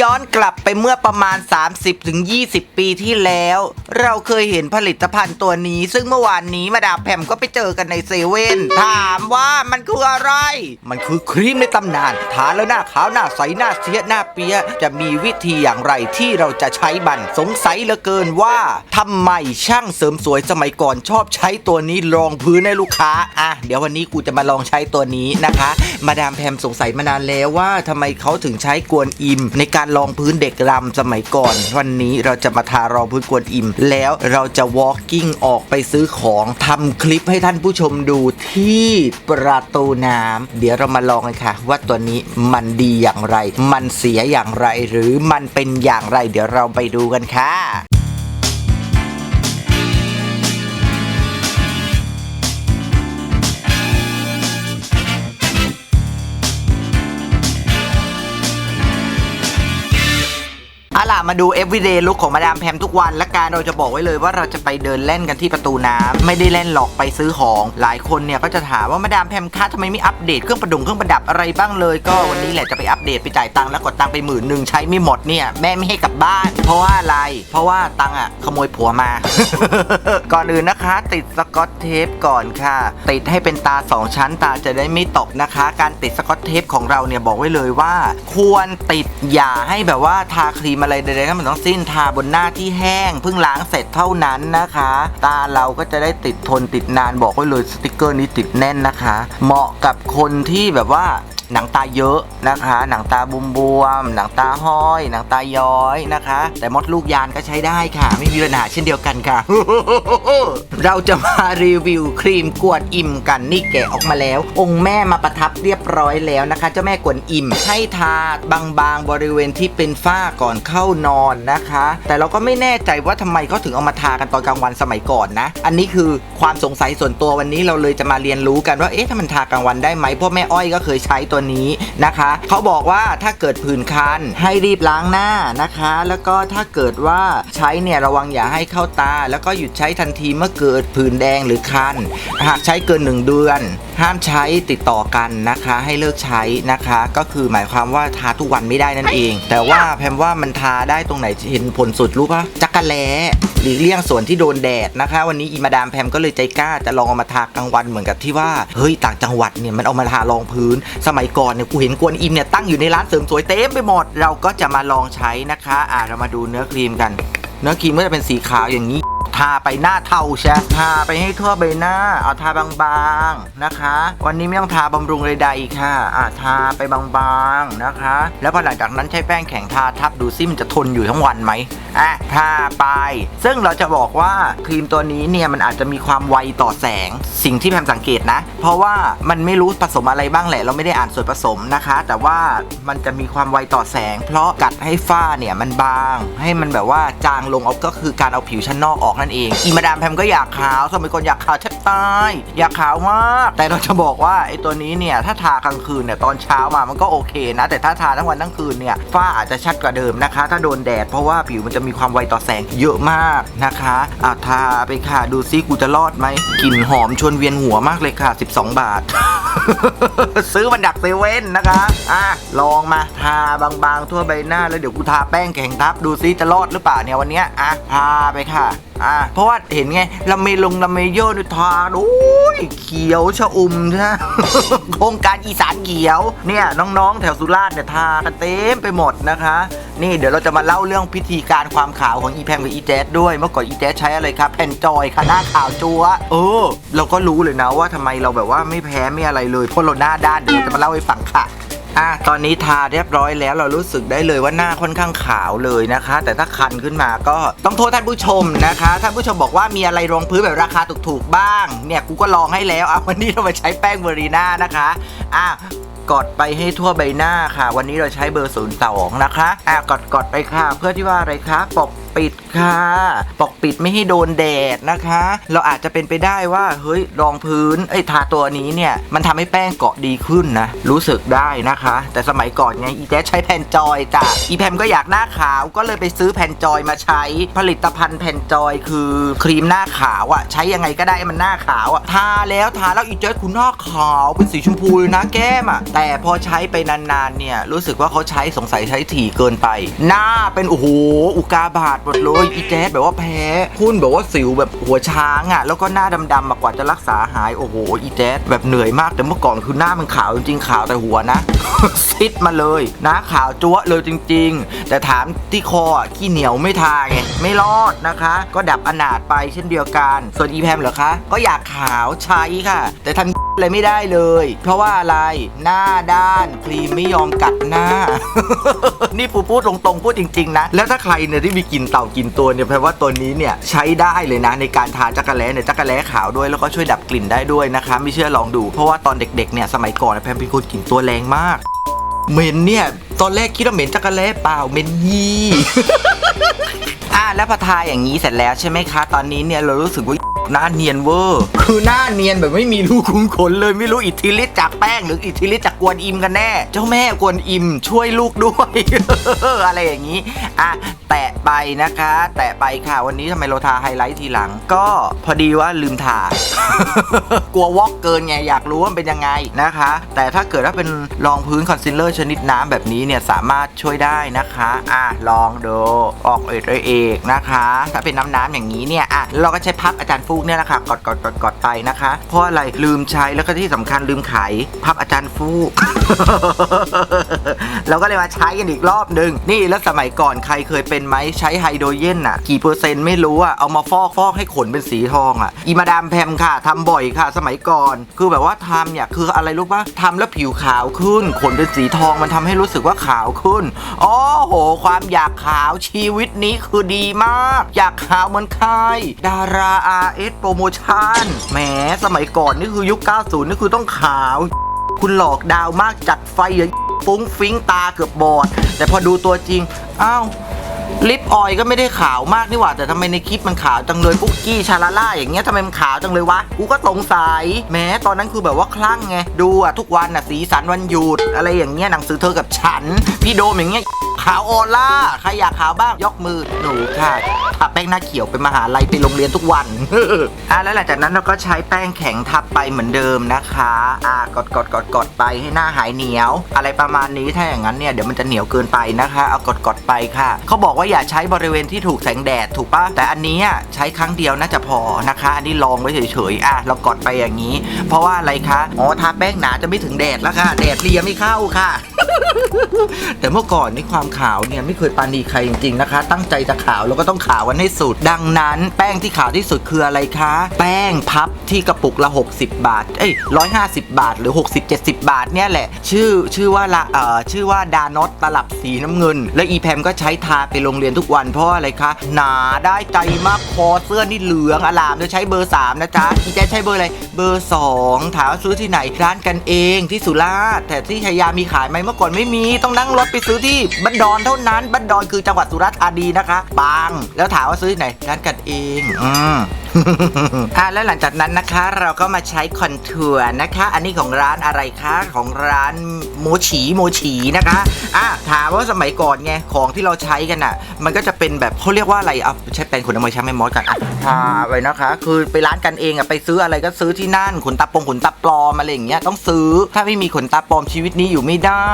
ย้อนกลับไปเมื่อประมาณ 30-20 ปีที่แล้ว เราเคยเห็นผลิตภัณฑ์ตัวนี้ ซึ่งเมื่อวานนี้มาดามแพมก็ไปเจอกันในเซเว่นถามว่ามันคืออะไร มันคือครีมในตำนาน ทาแล้วหน้าขาวหน้าใสหน้าเสียหน้าเปียจะมีวิธีอย่างไรที่เราจะใช้มันสงสัยเหลือเกินว่าทำไมช่างเสริมสวยสมัยก่อนชอบใช้ตัวนี้รองพื้นให้ลูกค้าอะเดี๋ยววันนี้กูจะมาลองใช้ตัวนี้นะคะ มาดามแพมสงสัยมานานแล้วว่าทำไมเขาถึงใช้กวนอิมในการรองพื้นเด็กรำสมัยก่อน วันนี้เราจะมาทารองพื้นกวนอิมแล้วเราจะ walking ออกไปซื้อของทำคลิปให้ท่านผู้ชมดูที่ประตูน้ำเดี๋ยวเรามาลองกันค่ะ ว่าตัวนี้มันดีอย่างไร มันเสียอย่างไรหรือมันเป็นอย่างไร เดี๋ยวเราไปดูกันค่ะ ล่ะมาดู everyday look ของมาดามแพมทุกวันและการเราจะบอกไว้เลยว่าเราจะไปเดินเล่นกันที่ประตูน้ำไม่ได้เล่นหรอกไปซื้อของ หลายคนเนี่ยก็จะถามว่ามาดามแพมคะทำไมไม่อัปเดตเครื่องประดุงเครื่องประดับอะไรบ้างเลยก็วันนี้แหละจะไปอัปเดตไปจ่ายตังค์แล้วกดตังค์ไปหมื่นหนึ่งใช้ไม่หมดเนี่ยแม่ไม่ให้กลับบ้าน เพราะว่าอะไร เพราะว่าตังค์อะขโมยผัวมา ก่อนอื่นนะคะ ติดสกอตเทปก่อนค่ะ ติดให้เป็นตาสองชั้นตาจะได้ไม่ตกนะคะ การติดสกอตเทปของเราเนี่ยบอกไว้เลยว่า ควรติดอย่าให้แบบว่าทาครีมอะไรใดๆทั้งหมดทั้งสิ้นทาบนหน้าที่แห้งเพิ่งล้างเสร็จเท่านั้นนะคะ ตาเราก็จะได้ติดทนติดนานบอกไว้เลยสติกเกอร์นี้ติดแน่นนะคะ เหมาะกับคนที่แบบว่า หนังตาเยอะนะคะ หนังตาบุมบวมหนังตาห้อย หนังตาย้อยนะคะ แต่มดลูกยานก็ใช้ได้ค่ะ ไม่มีปัญหาเช่นเดียวกันค่ะ เราจะมารีวิวครีมกวดอิ่มกันนี่แกะออกมาแล้ว องค์แม่มาประทับเรียบร้อยแล้วนะคะ เจ้าแม่กวนอิ่ม ให้ทาบางๆบริเวณที่เป็นฝ้าก่อนเข้านอนนะคะ แต่เราก็ไม่แน่ใจว่าทำไมเขาถึงเอามาทากันตอนกลางวันสมัยก่อนนะ อันนี้คือความสงสัยส่วนตัววันนี้เราเลยจะมาเรียนรู้กันว่าเอ๊ะถ้ามันทากลางวันได้ไหมเพราะแม่อ้อยก็เคยใช้ตัวนี้นะคะเขาบอกว่าถ้าเกิดผื่นคันให้รีบล้างหน้านะคะ แล้วก็ถ้าเกิดว่าใช้เนี่ยระวังอย่าให้เข้าตา แล้วก็หยุดใช้ทันทีเมื่อเกิดผื่นแดงหรือคันหากใช้เกิน 1 เดือน ห้ามใช้ติดต่อกันนะคะ ให้เลิกใช้นะคะ ก็คือหมายความว่าทาทุกวันไม่ได้นั่นเอง แต่ว่าแพมว่ามันทาได้ตรงไหนเห็นผลสุดรู้ปะจักระแล้หลีกเลี่ยงส่วนที่โดนแดดนะคะ วันนี้อีมาดามแพมก็เลยใจกล้าจะลองเอามาทากลางวันเหมือนกับที่ว่าเฮ้ยต่างจังหวัดเนี่ยมันเอามาทารองพื้น สมัยก่อนเนี่ยกูเห็นกวนอิมเนี่ยตั้งอยู่ในร้านเสริมสวยเต็มไปหมด เราก็จะมาลองใช้นะคะ อ่าเรามาดูเนื้อครีมกัน เนื้อครีมก็จะเป็นสีขาวอย่างนี้ ทาไปหน้าเทาใช่ทาไปให้ทั่วใบหน้า เอาทาบางๆนะคะ วันนี้ไม่ต้องทาบำรุงใดๆอีกค่ะอ่าทาไปบางๆนะคะ แล้วพอหลังจากนั้นใช้แป้งแข็งทาทับดูซิมันจะทนอยู่ทั้งวันไหมอะทาไป ซึ่งเราจะบอกว่าครีมตัวนี้เนี่ยมันอาจจะมีความไวต่อแสง สิ่งที่แพมสังเกตนะ เพราะว่ามันไม่รู้ผสมอะไรบ้างแหละ เราไม่ได้อ่านส่วนผสมนะคะ แต่ว่ามันจะมีความไวต่อแสง เพราะกัดให้ฝ้าเนี่ยมันบาง ให้มันแบบว่าจางลงเอาก็คือการเอาผิวชั้นนอกออกนั่นเอง อีมาดามแพมก็อยากขาวสมัยก่อนอยากขาวแทบตายอยากขาวมาก แต่เราจะบอกว่าไอ้ตัวนี้เนี่ยถ้าทากลางคืนเนี่ยตอนเช้ามามันก็โอเคนะ แต่ถ้าทาทั้งวันทั้งคืนเนี่ยฝ้าอาจจะชัดกว่าเดิมนะคะ ถ้าโดนแดดเพราะว่าผิวมันจะมีความไวต่อแสงเยอะมากนะคะอะทาไปค่ะดูซิกูจะรอดไหมกลิ่นหอมชวนเวียนหัวมากเลยค่ะ 12 บาท ซื้อมันดักเซเว่นนะคะอะลองมาทาบางๆทั่วใบหน้าแล้วเดี๋ยวกูทาแป้งแข็งทับดูซิจะรอดหรือเปล่าเนี่ยวันเนี้ยอะทาไปค่ะอะเพราะว่าเห็นไงละเมลงละเมเยอร์นี่ทาโอ้ยเขียวชะอุ่มใช่ไหมโครงการอีสานเขียว เนี่ยน้องๆ แถวสุราษฎร์เนี่ยทากันเต็มไปหมดนะคะ นี่เดี๋ยวเราจะมาเล่าเรื่องพิธีการความขาวของอีแพมกับอีแจ๊ดด้วย เมื่อก่อนอีแจ๊ดใช้อะไรครับแผ่นจอยค่ะหน้าขาวจัวเออเราก็รู้เลยนะว่าทำไมเราแบบว่าไม่แพ้ไม่อะไรเลยเพราะเราหน้าด้านเดี๋ยวเราจะมาเล่าให้ฟังค่ะ อะตอนนี้ทาเรียบร้อยแล้วเรารู้สึกได้เลยว่าหน้าค่อนข้างขาวเลยนะคะ แต่ถ้าคันขึ้นมาก็ต้องโทษท่านผู้ชมนะคะท่านผู้ชมบอกว่ามีอะไรรองพื้นแบบราคาถูกๆบ้าง เนี่ยกูก็ลองให้แล้วอะวันนี้เรามาใช้แป้งเบอรีน่านะคะอะ กดไปให้ทั่วใบหน้าค่ะ วันนี้เราใช้เบอร์ศูนย์สองนะคะอะกดกดไปค่ะ เพื่อที่ว่าอะไรคะปกปิดค่ะ ปกปิดไม่ให้โดนแดดนะคะ เราอาจจะเป็นไปได้ว่าเฮ้ยรองพื้นไอ้ทาตัวนี้เนี่ย มันทำให้แป้งเกาะดีขึ้นนะ รู้สึกได้นะคะ แต่สมัยก่อนไงอีแจ๊ใช้แผ่นจอยจ้ะอีแพมก็อยากหน้าขาวก็เลยไปซื้อแผ่นจอยมาใช้ผลิตภัณฑ์แผ่นจอยคือครีมหน้าขาวอะใช้ยังไงก็ได้มันหน้าขาวอะทาแล้วทาแล้วอีแจ๊คุณหน้าขาวเป็นสีชมพูเลยนะแก้มอะแต่พอใช้ไปนานๆเนี่ยรู้สึกว่าเขาใช้สงสัยใช้ถี่เกินไป หน้าเป็นโอ้โหอุกาบาตหมดเลยอีแจ๊ดแบบว่าแพ้พุ่นแบบว่าสิวแบบหัวช้างอะ่ะแล้วก็หน้าดำๆมากว่าจะรักษาหายโอ้โหอีแจ๊ดแบบเหนื่อยมากแต่เมื่อก่อนคือหน้ามันขาวจริงๆขาวแต่หัวนะซิดมาเลยหน้าขาวจั๊วะเลยจริง ๆ แต่ถามที่คออะขี้เหนียวไม่ทาไงไม่รอดนะคะ ก็ดับอนาถไปเช่นเดียวกัน ส่วนอีแพมเหรอคะ ก็อยากขาวใช้ค่ะ แต่ทำอะไรไม่ได้เลย เพราะว่าอะไรหน้าด้านครีมไม่ยอมกัดหน้า นี่ปูพูดตรงๆพูดจริง ๆ นะ แล้วถ้าใครเนี่ยที่มีกลิ่นเต่ากลิ่นตัวเนี่ยแปลว่าตัวนี้เนี่ยใช้ได้เลยนะ ในการทาจักระแล้เนี่ยจักระแล้ขาวด้วยแล้วก็ช่วยดับกลิ่นได้ด้วยนะคะ ไม่เชื่อลองดู เพราะว่าตอนเด็กๆเนี่ยสมัยก่อนแพมเป็นคนกลิ่นตัวแรงมาก เหม็นเนี่ย ตอนแรกคิดว่าเหม็นจักรแล้เปล่าเหม็นยี่ อะแล้วพอทาอย่างนี้เสร็จแล้วใช่ไหมคะ ตอนนี้เนี่ยเรารู้สึกว่าหน้าเนียนเวอร์ คือหน้าเนียนแบบไม่มีรูขุมขนเลยไม่รู้อิทธิฤทธิ์จากแป้งหรืออิทธิฤทธิ์จากกวนอิมกันแน่ เจ้าแม่กวนอิมช่วยลูกด้วย อะไรอย่างนี้ อะ แตะไปนะคะ แตะไปค่ะวันนี้ทำไมเราทาไฮไลท์ทีหลัง ก็พอดีว่าลืมทากลัววอกเกินไงอยากรู้ว่าเป็นยังไงนะคะ แต่ถ้าเกิดว่าเป็นรองพื้นคอนซีลเลอร์ชนิดน้ำแบบนี้เนี่ยสามารถช่วยได้นะคะ อะลองดูออกเอกเอกนะคะ ถ้าเป็นน้ำน้ำๆอย่างนี้เนี่ยอะเราก็ใช้พับอาจารย์ฟูกเนี่ยแหละค่ะกดกดกดกดไปนะคะ เพราะอะไรลืมใช้แล้วก็ที่สำคัญลืมไขพับอาจารย์ฟูกเราก็เลยมาใช้กันอีกรอบหนึ่งนี่แล้วสมัยก่อนใครเคยเป็นไหมใช้ไฮโดรเจนอะกี่เปอร์เซ็นต์ไม่รู้อะเอามาฟอกฟอกให้ขนเป็นสีทองอะอีมาดามแพมค่ะทำบ่อยค่ะ สมัยก่อน คือแบบว่าทำเนี่ยคืออะไรรู้ปะทำแล้วผิวขาวขึ้น ขนเป็นสีทองมันทำให้รู้สึกว่าขาวขึ้น โอ้โห ความอยากขาวชีวิตนี้คือดีมาก อยากขาวเหมือนใครดารา RS โปรโมชั่นแหมสมัยก่อนนี่คือยุค 90 นี่คือต้องขาว คุณหลอกดาวมากจัดไฟอย่างฟุ้งฟิ้งตาเกือบบอด แต่พอดูตัวจริง อ้าวลิปออยก็ไม่ได้ขาวมากนี่หว่า แต่ทำไมในคลิปมันขาวจังเลยปุ๊กกี้ชาลาล่าอย่างเงี้ยทำไมมันขาวจังเลยวะ กูก็สงสัยแหม้ตอนนั้นคือแบบว่าคลั่งไง ดูอะทุกวันอะสีสันวันหยุด อะไรอย่างเงี้ยหนังสือเธอกับฉัน พี่โดมอย่างเงี้ย ขาวออล่าใครอยากขาวบ้างยกมือหนูค่ะทาแป้งหน้าเขียวไปมหาลัยไปโรงเรียนทุกวันอะแล้วหลังจากนั้นเราก็ใช้แป้งแข็งทับไปเหมือนเดิมนะคะอะกดกดกดกดไปให้หน้าหายเหนียว อะไรประมาณนี้ถ้าอย่างนั้นเนี่ยเดี๋ยวมันจะเหนียวเกินไปนะคะ เอากดกดไปค่ะเขาบอกว่าอย่าใช้บริเวณที่ถูกแสงแดดถูกปะแต่อันนี้ใช้ครั้งเดียวน่าจะพอนะคะ อันนี้ลองไว้เฉยๆอะเรากดไปอย่างนี้ เพราะว่าอะไรคะอ๋อทาแป้งหนาจะไม่ถึงแดดแล้วค่ะ แดดเลียไม่เข้าค่ะแต่เมื่อก่อนนี่ความขาวเนี่ยไม่เคยปาณีใครจริงๆนะคะ ตั้งใจจะขาวแล้วก็ต้องขาวกันให้สุด ดังนั้นแป้งที่ขาวที่สุดคืออะไรคะ แป้งพับที่กระปุกละ 60 บาท เอ้ย150 บาท หรือ 60 70 บาทเนี่ยแหละ ชื่อชื่อว่าละเอ่อชื่อว่าดานอตตลับสีน้ำเงิน และอีแพมก็ใช้ทาไปโรงเรียนทุกวันเพราะอะไรคะ หนาได้ใจมากคอเสื้อนี่เหลืองอลามจะใช้เบอร์ 3 นะจ๊ะอีแจ๊ใช้เบอร์อะไรเบอร์ 2 ถามว่าซื้อที่ไหนร้านกันเองที่สุราษฎร์แต่ที่ชัยยามีขายไหมเมื่อก่อนไม่มีต้องนั่งรถไปซื้อที่บันดอนเท่านั้น บันดอนคือจังหวัดสุราษฎร์ธานีนะคะ บาง แล้วถามว่าซื้อที่ไหนร้านกันเอง อืม อะแล้วหลังจากนั้นนะคะเราก็มาใช้คอนทัวร์นะคะ อันนี้ของร้านอะไรคะของร้านโมฉีโมฉีนะคะอะถามว่าสมัยก่อนไงของที่เราใช้กันอะ มันก็จะเป็นแบบเขาเรียกว่าอะไรอะใช้แปรงขนน้ำมันใช้ไม่มอสกันอะทาไปนะคะ คือไปร้านกันเองอะไปซื้ออะไรก็ซื้อที่นั่นขนตาปงขนตาปลอมอะไรอย่างเงี้ยต้องซื้อถ้าไม่มีขนตาปลอมชีวิตนี้อยู่ไม่ได้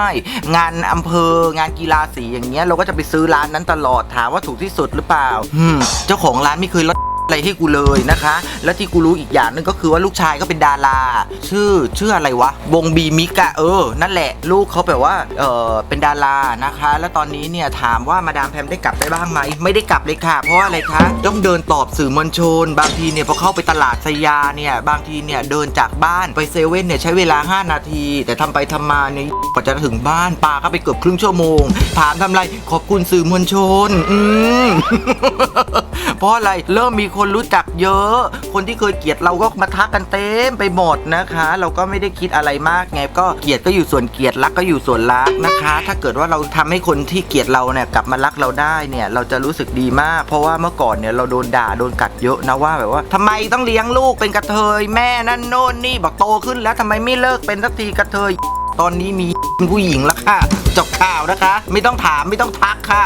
งานอำเภองานกีฬาสีอย่างเงี้ยเราก็จะไปซื้อร้านนั้นตลอดถามว่าถูกที่สุดหรือเปล่าอืมเจ้าของร้านไม่เคยลด อะไรให้กูเลยนะคะ แล้วที่กูรู้อีกอย่างนึงก็คือว่าลูกชายก็เป็นดารา ชื่อชื่ออะไรวะ วงบีมิกะเออ นั่นแหละ ลูกเขาแบบว่าเออเป็นดารานะคะ แล้วตอนนี้เนี่ยถามว่ามาดามแพมได้กลับไปบ้างไหมไม่ได้กลับเลยค่ะ เพราะอะไรคะต้องเดินตอบสื่อมวลชน บางทีเนี่ยพอเข้าไปตลาดสยาเนี่ยบางทีเนี่ยเดินจากบ้านไปเซเว่นเนี่ยใช้เวลา 5 นาที แต่ทำไปทำมาเนี่ยกว่าจะถึงบ้านปาก็ไปเกือบครึ่งชั่วโมง ถามทำไรขอบคุณสื่อมวลชน อืมเพราะอะไรเริ่มมีคนนรู้จักเยอะ คนที่เคยเกลียดเราก็มาทักกันเต็มไปหมดนะคะ เราก็ไม่ได้คิดอะไรมากไงก็เกลียดก็อยู่ส่วนเกลียดรักก็อยู่ส่วนรักนะคะ ถ้าเกิดว่าเราทำให้คนที่เกลียดเราเนี่ยกลับมารักเราได้เนี่ยเราจะรู้สึกดีมาก เพราะว่าเมื่อก่อนเนี่ยเราโดนด่าโดนกัดเยอะนะว่าแบบว่าทำไมต้องเลี้ยงลูกเป็นกระเทยแม่นั่นโน่นนี่บอกโตขึ้นแล้วทำไมไม่เลิกเป็นสักทีกระเทยตอนนี้มีผู้หญิงแล้วค่ะจบข่าวนะคะ ไม่ต้องถามไม่ต้องทักค่ะ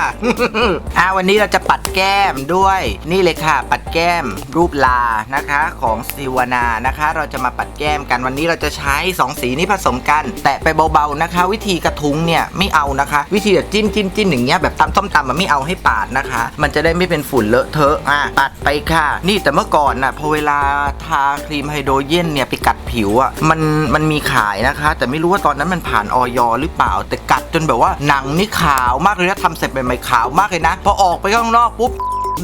อ่าวันนี้เราจะปัดแก้มด้วย นี่เลยค่ะ ปัดแก้มรูปลานะคะของซิวานานะคะ เราจะมาปัดแก้มกันวันนี้เราจะใช้สองสีนี้ผสมกัน แตะไปเบาๆนะคะ วิธีกระทุ้งเนี่ยไม่เอานะคะ วิธีแบบจิ้มจิ้มจิ้มอย่างเงี้ยแบบตำส้มตำมันไม่เอาให้ปาดนะคะ มันจะได้ไม่เป็นฝุ่นเลอะเทอะอะปัดไปค่ะ นี่แต่เมื่อก่อนน่ะพอเวลาทาครีมไฮโดรเจนเนี่ยไปกัดผิวอะมันมันมีขายนะคะ แต่ไม่รู้ว่าตอนนั้นมันผ่านออยหรือเปล่าแต่กัดจจนแบบว่าหนังนี่ขาวมากเลยนะทำเสร็จใหม่ๆขาวมากเลยนะพอออกไปข้างนอกปุ๊บ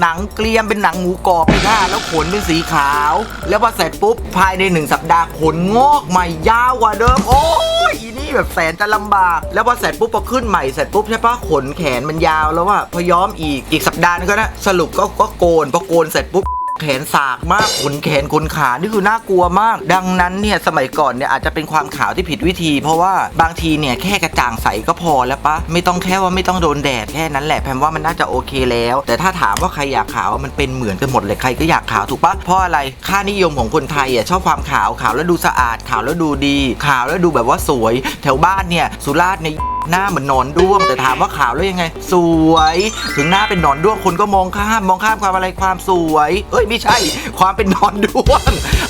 หนังเกลียมเป็นหนังหมูกรอบไปค่ะแล้วขนเป็นสีขาว แล้วพอเสร็จปุ๊บภายในหนึ่งสัปดาห์ขนงอกใหม่ยาวกว่าเดิมโอ้ยอีนี่แบบแสนจะลำบาก แล้วพอเสร็จปุ๊บพอขึ้นใหม่เสร็จปุ๊บใช่ปะขนแขนมันยาวแล้วว่าพอย้อมอีกอีกสัปดาห์นึงก็นะสรุปก็ก็โกนพอโกนเสร็จปุ๊บ แขนสากมากขนแขนขนขา นี่คือน่ากลัวมาก ดังนั้นเนี่ยสมัยก่อนเนี่ยอาจจะเป็นความขาวที่ผิดวิธี เพราะว่าบางทีเนี่ยแค่กระจ่างใสก็พอแล้วปะไม่ต้องแค่ว่าไม่ต้องโดนแดดแค่นั้นแหละแพมว่ามันน่าจะโอเคแล้ว แต่ถ้าถามว่าใครอยากขาวมันเป็นเหมือนกันหมดเลยใครก็อยากขาวถูกปะเพราะอะไรค่านิยมของคนไทยอะชอบความขาวขาวแล้วดูสะอาดขาวแล้วดูดี ขาวแล้วดูแบบว่าสวย แถวบ้านเนี่ยสุราษฎร์เนี่ย หน้าเหมือนหนอนด้วงแต่ถามว่าขาวแล้วยังไง สวย ถึงหน้าเป็นหนอนด้วงคนก็มองข้ามมองข้ามความอะไรความสวย เอ้ยไม่ใช่ ความเป็นหนอนด้วง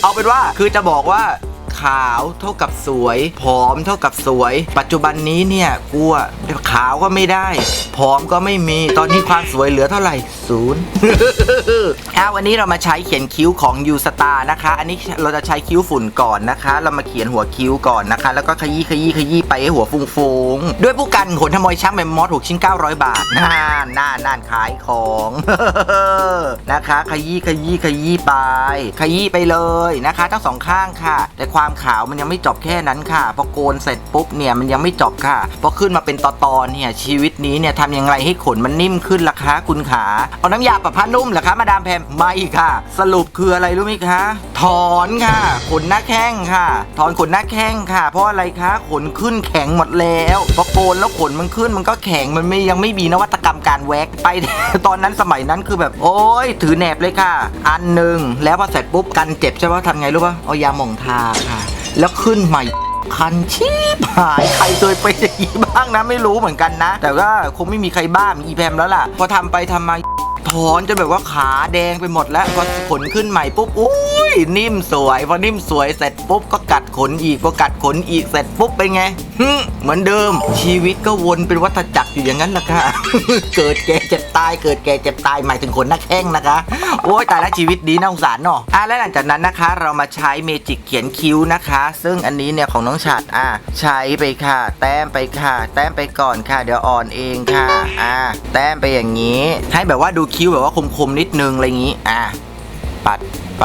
เอาเป็นว่าคือจะบอกว่า ขาวเท่ากับสวยผอมเท่ากับสวย ปัจจุบันนี้เนี่ยกลัวขาวก็ไม่ได้ผอมก็ไม่มีตอนนี้ความสวยเหลือเท่าไหร่ศูนย์อะวันนี้เรามาใช้เขียนคิ้วของยูสตานะคะ อันนี้เราจะใช้คิ้วฝุ่นก่อนนะคะ เรามาเขียนหัวคิ้วก่อนนะคะ แล้วก็ขยี้ขยี้ขยี้ไปให้หัวฟุ้งๆด้วยผู้กันขนทมอยช้างแมมมอสถูกชิ้น900บาทน่านน่านน่านขายของนะคะ ขยี้ขยี้ขยี้ไป ขยี้ไปเลยนะคะ ทั้งสองข้างค่ะ แต่ความความขาวมันยังไม่จบแค่นั้นค่ะพอโกนเสร็จปุ๊บเนี่ยมันยังไม่จบค่ะพอขึ้นมาเป็นตอตอนเนี่ยชีวิตนี้เนี่ยทำยังไงให้ขนมันนิ่มขึ้นล่ะคะคุณขาเอาน้ำยาปรับผ้านุ่มเหรอคะมาดามแพมไม่ค่ะ สรุปคืออะไรรู้ไหมคะ ถอนค่ะ ขนหน้าแข้งค่ะ ถอนขนหน้าแข้งค่ะ เพราะอะไรคะขนขึ้นแข็งหมดแล้วพอโกนแล้วขนมันขึ้นมันก็แข็งมันไม่ยังไม่มีนวัตกรรมการแว็กไปตอนนั้นสมัยนั้นคือแบบ โอ้ยถือแหนบเลยค่ะ อันหนึ่งแล้วพอเสร็จปุ๊บกันเจ็บใช่ปะทำไงรู้ป่ะเอายาหม่องทาค่ะ แล้วขึ้นใหม่คันชีพหายใครเคยไปอย่างนี้บ้างนะไม่รู้เหมือนกันนะ แต่ก็คงไม่มีใครบ้ามีอีแพมแล้วล่ะ พอทำไปทำมาถอนจนแบบว่าขาแดงไปหมดแล้วพอขนขึ้นใหม่ปุ๊บอุ้ยนิ่มสวย พอนิ่มสวยเสร็จปุ๊บก็กัดขนอีกพอกัดขนอีกเสร็จปุ๊บเป็นไงเหมือนเดิม ชีวิตก็วนเป็นวัฏจักรอยู่อย่างนั้นแหละค่ะเกิดแก่เจ็บายเกิดแก่เจ็บตายหมายถึงขนหน้าแข้งนะคะ โอ้ยตายแล้วชีวิตดีน่าสงสารเนาะอะและหลังจากนั้นนะคะ เรามาใช้เมจิกเขียนคิ้วนะคะ ซึ่งอันนี้เนี่ยของน้องฉัดอะใช้ไปค่ะ แต้มไปค่ะ แต้มไปก่อนค่ะ เดี๋ยวอ่อนเองค่ะอะแต้มไปอย่างนี้ ให้แบบว่าดูคิ้วแบบว่าคมๆนิดนึงอะไรอย่างนี้อะปัดไป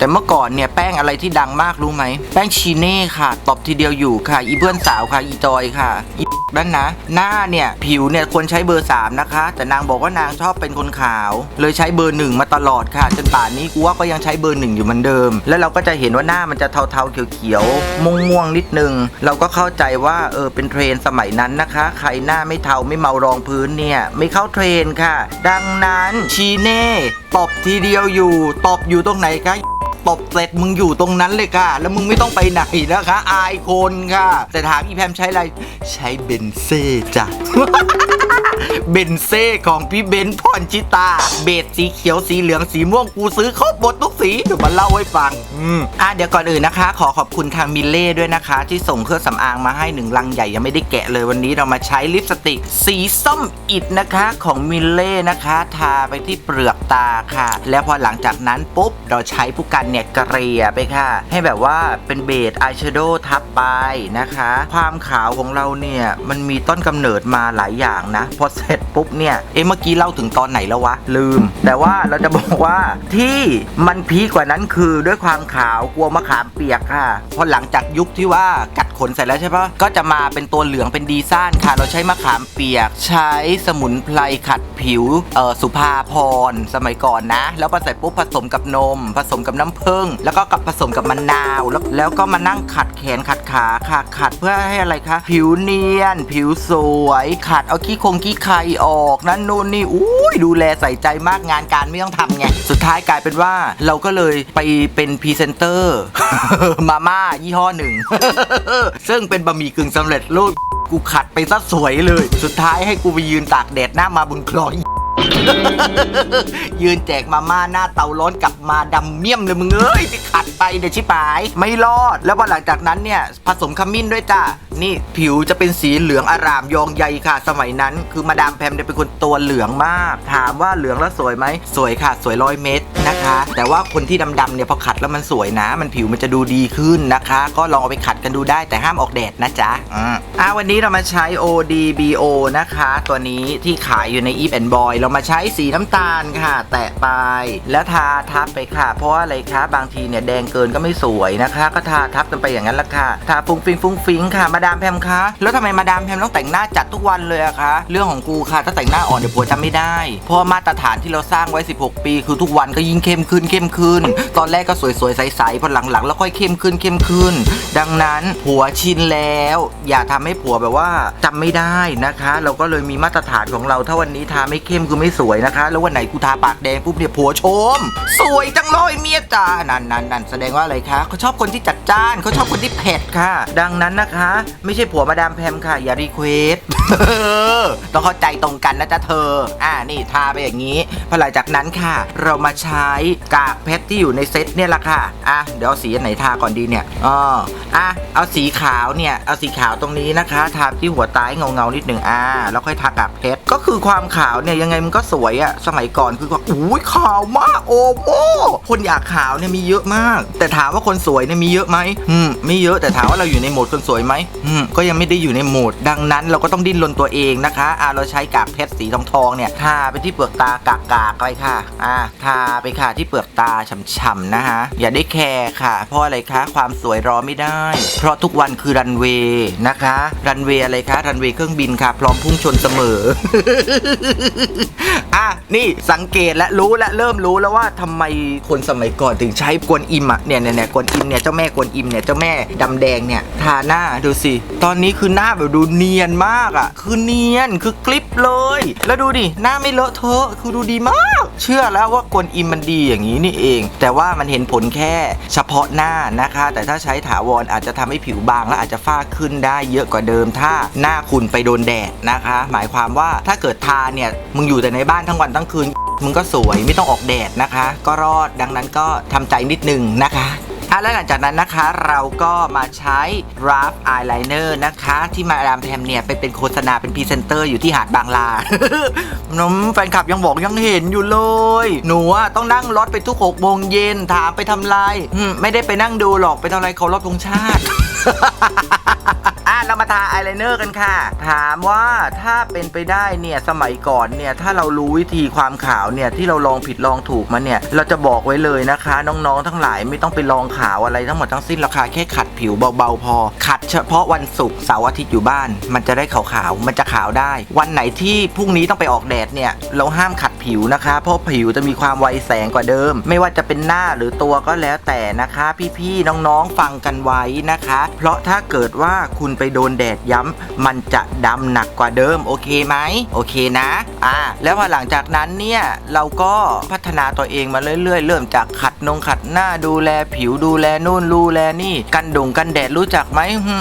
แต่เมื่อก่อนเนี่ยแป้งอะไรที่ดังมากรู้ไหม แป้งชีเน่ค่ะ ตบทีเดียวอยู่ค่ะ อีเพื่อนสาวค่ะ อีจอยค่ะอีนั่นนะ หน้าเนี่ย ผิวเนี่ยควรใช้เบอร์ 3 นะคะ แต่นางบอกว่านางชอบเป็นคนขาว เลยใช้เบอร์หนึ่งมาตลอดค่ะ จนป่านนี้กูว่าก็ยังใช้เบอร์หนึ่งอยู่เหมือนเดิม แล้วเราก็จะเห็นว่าหน้ามันจะเทาๆเขียวๆม่วงๆนิดนึง เราก็เข้าใจว่าเออเป็นเทรนสมัยนั้นนะคะ ใครหน้าไม่เทาไม่เมารองพื้นเนี่ยไม่เข้าเทรนค่ะ ดังนั้นชีเน่ตบทีเดียวอยู่ตบอยู่ตรงไหนคะ ตบเสร็จมึงอยู่ตรงนั้นเลยค่ะ แล้วมึงไม่ต้องไปไหนนะคะ อายคนค่ะ แต่ถามอีแพมใช้อะไร ใช้เบนเซ่จ้ะเบนเซ่ของพี่เบนซ์พรชิตา เบสสีเขียวสีเหลืองสีม่วงกูซื้อครบหมดทุกสีเดี๋ยวมาเล่าให้ฟัง อืมอะเดี๋ยวก่อนอื่นนะคะ ขอขอบคุณทางมิลเล่ด้วยนะคะ ที่ส่งเครื่องสำอางมาให้หนึ่งลังใหญ่ยังไม่ได้แกะเลยวันนี้เรามาใช้ลิปสติก สีส้มอิดนะคะของมิลเล่นะคะ ทาไปที่เปลือกตาค่ะ แล้วพอหลังจากนั้นปุ๊บเราใช้ผู้กันเนี่ยเกลี่ยไปค่ะ ให้แบบว่าเป็นเบสอายแชโดว์ทับไปนะคะ ความขาวของเราเนี่ยมันมีต้นกำเนิดมาหลายอย่างนะ พอเสร็จปุ๊บเนี่ยเอ๊ะเมื่อกี้เล่าถึงตอนไหนแล้ววะ ลืม แต่ว่าเราจะบอกว่าที่มันพีกว่านั้นคือด้วยความขาวกลัวมะขามเปียกค่ะพอหลังจากยุคที่ว่ากัดขนเสร็จแล้วใช่ปะก็จะมาเป็นตัวเหลืองเป็นดีซ่านค่ะ เราใช้มะขามเปียก ใช้สมุนไพรขัดผิวเออสุภาพรสมัยก่อนนะ แล้วพอใส่ปุ๊บผสมกับนม ผสมกับน้ำผึ้งแล้วก็กับผสมกับมะนาวแล้วแล้วก็มานั่งขัดแขนขัดขาค่ะขัดเพื่อให้อะไรคะ ผิวเนียน ผิวสวย ขัดเอาขี้คงขี้ไข่ออกนั่นนู่นนี่อุ้ยดูแลใส่ใจมากงานการไม่ต้องทำไงสุดท้ายกลายเป็นว่าเราก็เลยไปเป็นพรีเซนเตอร์มาม่ายี่ห้อหนึ่ง ซึ่งเป็นบะหมี่กึ่งสำเร็จรูปกูขัดไปซะสวยเลย สุดท้ายให้กูไปยืนตากแดดหน้ามาบุญคลอง ยืนแจกมาม่าหน้าเตาร้อนกลับมาดำเมี่ยมเลยมึงเอ้ยไปขัดไปเดี๋ยวชิบหาย ไม่รอด แล้วพอหลังจากนั้นเนี่ยผสมขมิ้นด้วยจ้านี่ผิวจะเป็นสีเหลืองอารามยองใยค่ะ สมัยนั้น คือมาดามแพมเนี่ยเป็นคนตัวเหลืองมาก ถามว่าเหลืองแล้วสวยไหม สวยค่ะ สวยร้อยเมตร นะคะ แต่ว่าคนที่ดำๆเนี่ยพอขัดแล้วมันสวยนะ มันผิวมันจะดูดีขึ้นนะคะ ก็ลองเอาไปขัดกันดูได้แต่ห้ามออกแดดนะจ๊ะอ่าวันนี้เรามาใช้ ODBO นะคะ ตัวนี้ที่ขายอยู่ใน Eve and Boy เรามาใช้สีน้ำตาลค่ะ แตะไปแล้วทาทับไปค่ะ เพราะว่าอะไรคะบางทีเนี่ยแดงเกินก็ไม่สวยนะคะ ก็ทาทับกันไปอย่างนั้นละค่ะทาฟุ้งฟิงฟุ้งฟิงค่ะมาดามแพมคะแล้วทำไมมาดามแพมต้องแต่งหน้าจัดทุกวันเลยอะคะเรื่องของกูค่ะถ้าแต่งหน้าอ่อนเดี๋ยวผัวจำไม่ได้เพราะมาตรฐานที่เราสร้างไว้ 16 ปี คือทุกวันก็ยิ่งเข้มขึ้นเข้มขึ้น ตอนแรกก็สวยๆใสๆพอหลังๆแล้วค่อยเข้มขึ้นเข้มขึ้น ดังนั้นผัวชินแล้ว อย่าทำให้ผัวแบบว่าจำไม่ได้นะคะ เราก็เลยมีมาตรฐานของเราถ้าวันนี้ทาไม่เข้มคือไม่สวยนะคะ แล้ววันไหนกูทาปากแดงปุ๊บเนี่ยผัวชม สวยจังเลยเมียจ้านั่นนั่นนั่นแสดงว่าอะไรคะเขาชอบคนที่จัดจ้านเขาชอบคนที่เผ็ดค่ะ ดังนั้นนะคะ ไม่ใช่ผัวมาดามแพมค่ะ อย่ารีเควสต้องเข้าใจตรงกันนะจ๊ะเธอ อ่านี่ทาไปอย่างนี้พอหลังจากนั้นค่ะ เรามาใช้กากเพชรที่อยู่ในเซตเนี่ยแหละค่ะอะเดี๋ยวสีไหนทาก่อนดีเนี่ยอ๋ออะเอาสีขาวเนี่ยเอาสีขาวตรงนี้นะคะทาที่หัวต้เงาเงานิดหนึ่งอ่าแล้วค่อยทากากเพชรก็คือความขาวเนี่ยยังไงมันก็สวยอะสมัยก่อนคือว่าอุ้ยขาวมากโอ้โหคนอยากขาวเนี่ยมีเยอะมาก แต่ถามว่าคนสวยเนี่ยมีเยอะไหมอืมไม่เยอะแต่ถามว่าเราอยู่ในโหมดคนสวยไหมอืมก็ยังไม่ได้อยู่ในโหมดดังนั้น เราก็ต้องดิ้นรนตัวเองนะคะอ่าเราใช้กากเพชรสีทองทองเนี่ยทาไปที่เปลือกตากากๆไปค่ะอ่าทาไปค่ะที่เปลือกตาฉ่ำๆนะคะ อย่าได้แคร์ค่ะ เพราะอะไรคะความสวยรอไม่ได้ เพราะทุกวันคือรันเวย์นะคะ รันเวย์อะไรคะรันเวย์เครื่องบินค่ะ พร้อมพุ่งชนเสมอ อะนี่สังเกตและรู้และเริ่มรู้แล้วว่าทำไมคนสมัยก่อนถึงใช้กวนอิมอะเนี่ยเนี่ยเนี่ยกวนอิมเนี่ยเจ้าแม่กวนอิมเนี่ยเจ้าแม่ดำแดงเนี่ยทาหน้าดูสิตอนนี้คือหน้าแบบดูเนียนมากอะคือเนียนคือกลิปเลย แล้วดูดิหน้าไม่เลอะเทอะคือดูดีมาก เชื่อแล้วว่ากวนอิมมันดีอย่างนี้นี่เอง แต่ว่ามันเห็นผลแค่เฉพาะหน้านะคะ แต่ถ้าใช้ถาวรอาจจะทำให้ผิวบางและอาจจะฝ้าขึ้นได้เยอะกว่าเดิม ถ้าหน้าคุณไปโดนแดดนะคะ หมายความว่าถ้าเกิดทาเนี่ยมึงอยู่แต่ในบ้านทั้งวันทั้งคืนมึงก็สวยไม่ต้องออกแดดนะคะ ก็รอดดังนั้นก็ทำใจนิดนึงนะคะ อะแล้วหลังจากนั้นนะคะเราก็มาใช้ Raft Eyeliner นะคะ ที่มาดามแพมเนี่ยไปเป็นโฆษณาเป็นพรีเซนเตอร์อยู่ที่หาดบางลา น้องแฟนคลับยังบอกยังเห็นอยู่เลย หนูอะต้องนั่งรถไปทุกหกโมงเย็นถามไปทำไรไม่ได้ไปนั่งดูหรอกไปทำไรเคารพธงชาติ เรามาทาอายไลเนอร์กันค่ะ ถามว่าถ้าเป็นไปได้เนี่ยสมัยก่อนเนี่ยถ้าเรารู้วิธีความขาวเนี่ยที่เราลองผิดลองถูกมาเนี่ย เราจะบอกไว้เลยนะคะ น้องๆทั้งหลายไม่ต้องไปลองขาวอะไรทั้งหมดทั้งสิ้นราคาแค่ขัดผิวเบาๆพอ ขัดเฉพาะวันศุกร์เสาร์อาทิตย์อยู่บ้าน มันจะได้ขาวๆมันจะขาวได้ วันไหนที่พรุ่งนี้ต้องไปออกแดดเนี่ยเราห้ามขัดผิวนะคะ เพราะผิวจะมีความไวแสงกว่าเดิม ไม่ว่าจะเป็นหน้าหรือตัวก็แล้วแต่นะคะ พี่ๆน้องๆฟังกันไว้นะคะ เพราะถ้าเกิดว่าคุณไปโดนแดดย้ำมันจะดำหนักกว่าเดิมโอเคไหมโอเคนะอ่าแล้วพอหลังจากนั้นเนี่ยเราก็พัฒนาตัวเองมาเรื่อยๆ เริ่มจากขัดนงขัดหน้าดูแลผิวดูแลนู่นดูแลนี่ กันดงกันแดดรู้จักไหม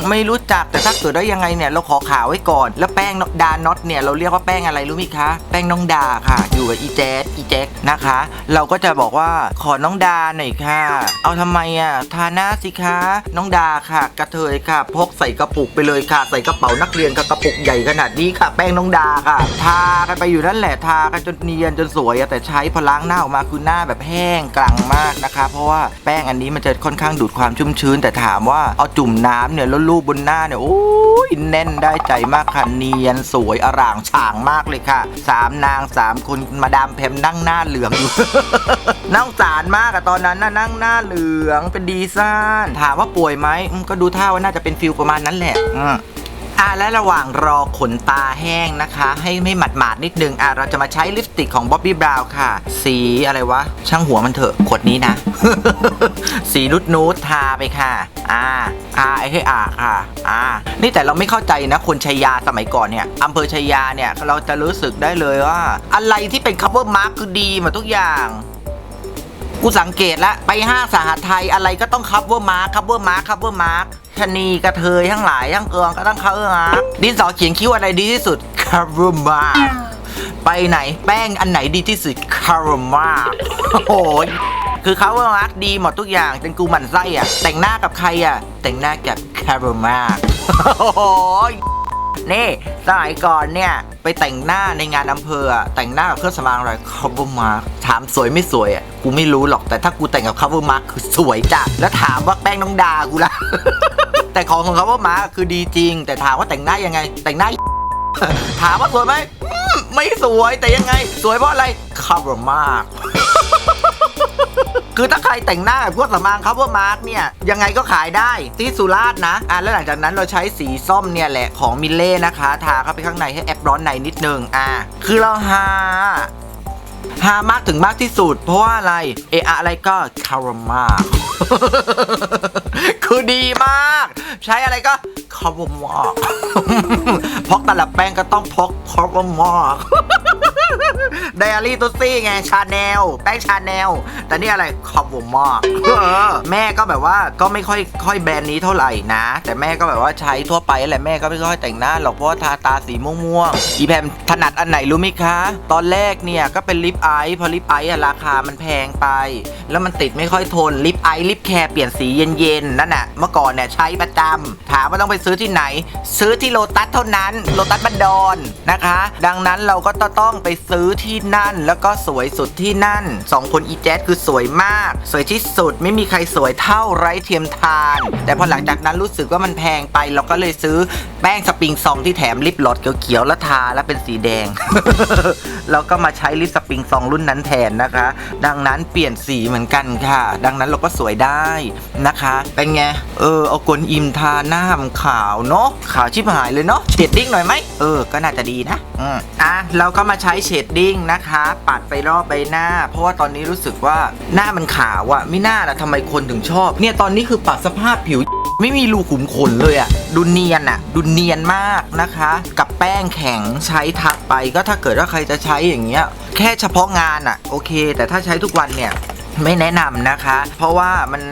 ไม่รู้จักแต่ถ้าเกิดได้ยังไงเนี่ยเราขอขาวไว้ก่อน แล้วแป้งดาน็อตเนี่ยเราเรียกว่าแป้งอะไรรู้ไหมคะ แป้งน้องดาค่ะ อยู่กับอีแจ๊ดอีแจ๊กนะคะ เราก็จะบอกว่าขอน้องดาหน่อยค่ะ เอาทำไมอะทาหน้าสิคะน้องดาค่ะ กระเทยค่ะ พกใส่กระปุกไปไปเลยค่ะ ใส่กระเป๋านักเรียนกับกระปุกใหญ่ขนาดนี้ค่ะ แป้งน้องดาค่ะ ทากันไปอยู่นั่นแหละทากันจนเนียนจนสวยอะแต่ใช้พอล้างหน้าออกมาคือหน้าแบบแห้งกลางมากนะคะ เพราะว่าแป้งอันนี้มันจะค่อนข้างดูดความชุ่มชื้น แต่ถามว่าเอาจุ่มน้ำเนี่ยแล้วลูบบนหน้าเนี่ยโอ้ยแน่นได้ใจมากค่ะเนียนสวยอร่างฉ่างมากเลยค่ะสามนางสามคนมาดามแพมนั่งหน้าเหลืองอยู่นั่งสารมากอะตอนนั้นน่ะนั่งหน้าเหลืองเป็นดีซ่านถามว่าป่วยไหมก็ดูท่าว่าน่าจะเป็นฟิลประมาณนั้นแหละอืมอะและระหว่างรอขนตาแห้งนะคะ ให้ไม่หมาดหมาดๆนิดนึงอะเราจะมาใช้ลิปสติกของ Bobbi Brown ค่ะ สีอะไรวะ ช่างหัวมันเถอะขวดนี้นะ สีนุดนูดทาไปค่ะ อ่าอ่าไอ้ให้อ่าค่ะ อ่า นี่แต่เราไม่เข้าใจนะคนชัยยาสมัยก่อนเนี่ยอำเภอชัยยาเนี่ย เราจะรู้สึกได้เลยว่า อะไรที่เป็น cover mark คือดีหมดทุกอย่าง กูสังเกตแล้วไปห้างสาหไทยอะไรก็ต้องคับเวอร์มาร์คับเวอร์มาร์คับเวอร์มาร์ชนีกระเทยทั้งหลายทั้งเอืองก็ต้องคับเวอร์มาร์ดินสอเขียนคิ้วอะไรดีที่สุดคับเวอร์มาร์ไปไหนแป้งอันไหนดีที่สุดคับเวอร์มาร์โอ้โหคือคับเวอร์มาร์ดีหมดทุกอย่างจนกูหมั่นไส้อะแต่งหน้ากับใครอะแต่งหน้ากับคับเวอร์มาร์โอ้โหนี่สมัยก่อนเนี่ย ไปแต่งหน้าในงานอำเภอแต่งหน้ากับเครื่องสำอางอะไร cover mark ถามสวยไม่สวยอะกูไม่รู้หรอกแต่ถ้ากูแต่งกับ cover mark คือสวยจ้ะแล้วถามว่าแป้งน้องดากูละ แต่ของของ cover mark คือดีจริง แต่ถามว่าแต่งหน้ายังไง แต่งหน้าถามว่าสวยไหมไม่สวยแต่ยังไง สวยเพราะอะไร cover mark คือถ้าใครแต่งหน้ากับพวกสำอาง cover mark เนี่ยยังไงก็ขายได้ที่สุราษฎร์นะอะแล้วหลังจากนั้นเราใช้สีส้มเนี่ยแหละของมิลเล่นะคะ ทาเข้าไปข้างในให้แอบร้อนในนิดนึงอะคือเราฮา ฮามากถึงมากที่สุด เพราะว่าอะไร เอะอะไรก็คารามาคือดีมาก ใช้อะไรก็ cover mark พกตลับแป้งก็ต้องพกคารามาค ไดอารี่ตุซี่ไงชาแนลแป้งชาแนลแต่นี่อะไรคอมบูมากแม่ก็แบบว่าก็ไม่ค่อยค่อยแบรนด์นี้เท่าไหร่นะ แต่แม่ก็แบบว่าใช้ทั่วไปแหละแม่ก็ไม่ค่อยแต่งหน้าหรอกเพราะว่าทาตาสีม่วงๆอีแพมถนัดอันไหนรู้ไหมคะ ตอนแรกเนี่ยก็เป็นลิปไอซ์เพราะลิปไอซ์อะราคามันแพงไป แล้วมันติดไม่ค่อยทนลิปไอซ์ลิปแคร์เปลี่ยนสีเย็นๆนั่นน่ะเมื่อก่อนเนี่ยใช้ประจำถามว่าต้องไปซื้อที่ไหน ซื้อที่โลตัสเท่านั้นโลตัสบันดอนนะคะ ดังนั้นเราก็ต้องไปซื้อที่นั่น แล้วก็สวยสุดที่นั่นสองคนอีแจ๊ดคือสวยมาก สวยที่สุดไม่มีใครสวยเท่าไร้เทียมทาน แต่พอหลังจากนั้นรู้สึกว่ามันแพงไป เราก็เลยซื้อแป้งสปริงซองที่แถมลิปหลอดเขียวๆแล้วทาแล้วเป็นสีแดงเราก็มาใช้ลิปสปริงซองรุ่นนั้นแทนนะคะ ดังนั้นเปลี่ยนสีเหมือนกันค่ะ ดังนั้นเราก็สวยได้นะคะ เป็นไงเออเอากลอิมทาหน้ามันขาวเนาะขาวชิบหายเลยเนาะเชดดิ้งหน่อยไหมเออก็น่าจะดีนะอืมอะเราก็มาใช้เชดดิ้งนะคะ ปัดไปรอบใบหน้า เพราะว่าตอนนี้รู้สึกว่าหน้ามันขาวอะไม่น่าละทำไมคนถึงชอบ เนี่ยตอนนี้คือปัดสภาพผิว ไม่มีรูขุมขนเลยอะดูเนียนอะดูเนียนมากนะคะ กับแป้งแข็งใช้ทักไปก็ถ้าเกิดว่าใครจะใช้อย่างเงี้ย แค่เฉพาะงานอะโอเค แต่ถ้าใช้ทุกวันเนี่ย ไม่แนะนำนะคะ เพราะว่ามัน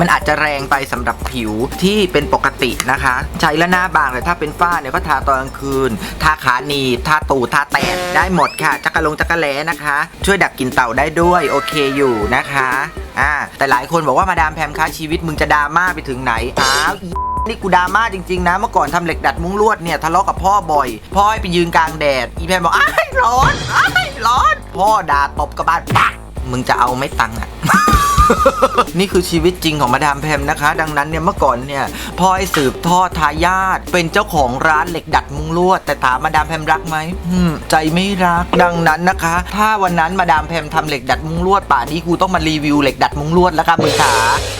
มันอาจจะแรงไปสำหรับผิวที่เป็นปกตินะคะ ใช้แล้วหน้าบางแต่ถ้าเป็นฝ้าเนี่ยก็ทาตอนกลางคืน ทาขาหนีบทาตูดทาแตนได้หมดค่ะจักระลงจักระแลนะคะ ช่วยดับกลิ่นเต่าได้ด้วยโอเคอยู่นะคะอ่าแต่หลายคนบอกว่ามาดามแพมคะชีวิตมึงจะดราม่าไปถึงไหนอ้าวนี่กูดราม่าจริงๆนะ เมื่อก่อนทำเหล็กดัดมุ้งลวดเนี่ยทะเลาะกับพ่อบ่อย พ่อให้ไปยืนกลางแดด อีแพมบอกอ้ายร้อนอ้ายร้อน พ่อด่าตบกระบาลปัก มึงจะเอาไม่ตังค์อะนี่คือชีวิตจริงของมาดามแพมนะคะ ดังนั้นเนี่ยเมื่อก่อนเนี่ยพ่อให้สืบทอดทายาทเป็นเจ้าของร้านเหล็กดัดมุ้งลวด แต่ถามมาดามแพมรักไหมใจไม่รัก ดังนั้นนะคะ ถ้าวันนั้นมาดามแพมทำเหล็กดัดมุ้งลวดป่านี้กูต้องมารีวิวเหล็กดัดมุ้งลวดแล้วค่ะมือขา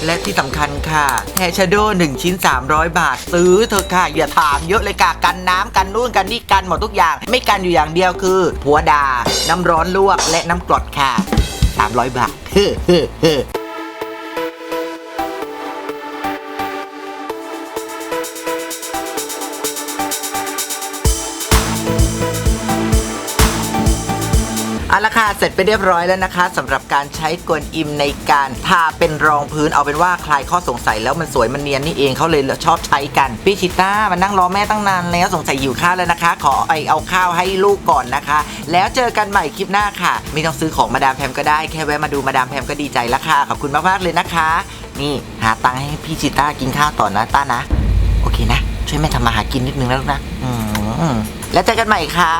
และที่สำคัญค่ะแฮชโดว์หนึ่งชิ้น 300 บาทซื้อเถอะค่ะอย่าถามเยอะเลยค่ะกันน้ำกันนู่นกันนี่กันหมดทุกอย่าง ไม่กันอยู่อย่างเดียวคือผัวดา น้ำร้อนลวกและน้ำกรดค่ะ 300 บาทเฮ้อเฮ้อเฮ้อ เสร็จไปเรียบร้อยแล้วนะคะสำหรับการใช้กวนอิมในการทาเป็นรองพื้นเอาเป็นว่าคลายข้อสงสัยแล้วมันสวยมันเนียนนี่เองเขาเลยชอบใช้กันพี่ชิต้ามันนั่งรอแม่ตั้งนานแล้วสงสัยหิวข้าวแล้วนะคะ ขอไปเอาข้าวให้ลูกก่อนนะคะ แล้วเจอกันใหม่คลิปหน้าค่ะ ไม่ต้องซื้อของมาดามแพมก็ได้แค่แวะมาดูมาดามแพมก็ดีใจแล้วค่ะขอบคุณมากๆเลยนะคะ นี่หาตังค์ให้พี่ชิต้ากินข้าวต่อนะต้านะ โอเคนะ ช่วยแม่ทำมาหากินนิดนึงแล้วนะ อืมแล้วเจอกันใหม่ค่ะ